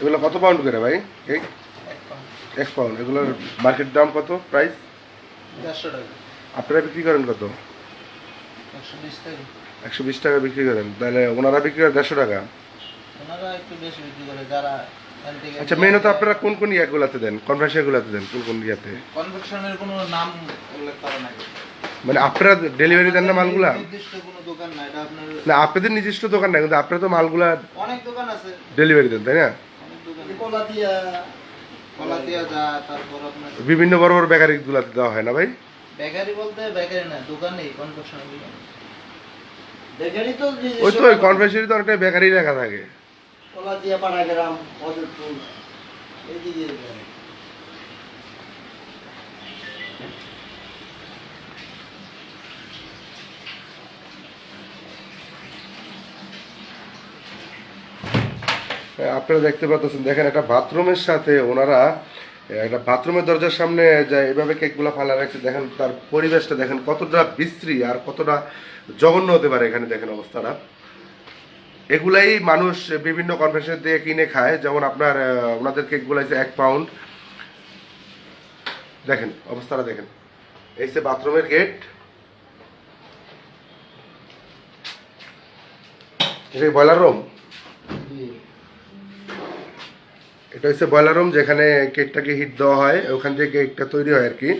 এগুলো কত পাউন্ড করে ভাই? কেক এক পাউন্ড এগুলোর মার্কেট দাম কত? প্রাইস টাকা। আপনারা বিক্রি করেন কত? একশো বিশ টাকা। বিক্রি করেন। তাহলে ওনারা বিক্রি করেন দেড়শো টাকা। আচ্ছা মেনুতে আপনারা কোন কোন ইয়াগুলাতে দেন? ইয়াগুলাতে দেন কোন কোন ইয়াতে? কনভেকশনের কোনো নাম উল্লেখ করা নাই। মানে আপনারা ডেলিভারি দেন না মালগুলা? নির্দিষ্ট না আপনাদের নিজস্ব দোকান না কিন্তু আপনারা তো মালগুলা অনেক দোকান আছে। ডেলিভারি দেন তাই না? বিভিন্ন বড় বড় বেকারিগুলাতে দেওয়া হয় না ভাই? বেকারি বলতে বেকারি না বেকারি তো ওই তো ওই তো অনেকটা বেকারি লেখা থাকে। কলাতিয়া এইদিকে আপনারা দেখতে পাচ্ছেন, দেখেন একটা বাথরুমের সাথে ওনারা একটা বাথরুমের দরজার সামনে যে এভাবে কেকগুলো ফালা রাখছে। দেখেন তার পরিবেশটা, দেখেন কতটা বিশ্রী আর কতটা জঘন্য হতে পারে এখানে, দেখেন অবস্থাটা। এগুলাই মানুষ বিভিন্ন কনফেশন দিয়ে কিনে খায়, যেমন আপনার ওনাদের কেকগুলো আছে এক পাউন্ড দেখেন, অবস্থাটা দেখেন। এই যে বাথরুমের গেট এটা বয়লার রুম এটা হচ্ছে বয়লার রুম যেখানে কেকটাকে হিট দেওয়া হয়। ওখান থেকে কেকটা তৈরি হয় আর কি।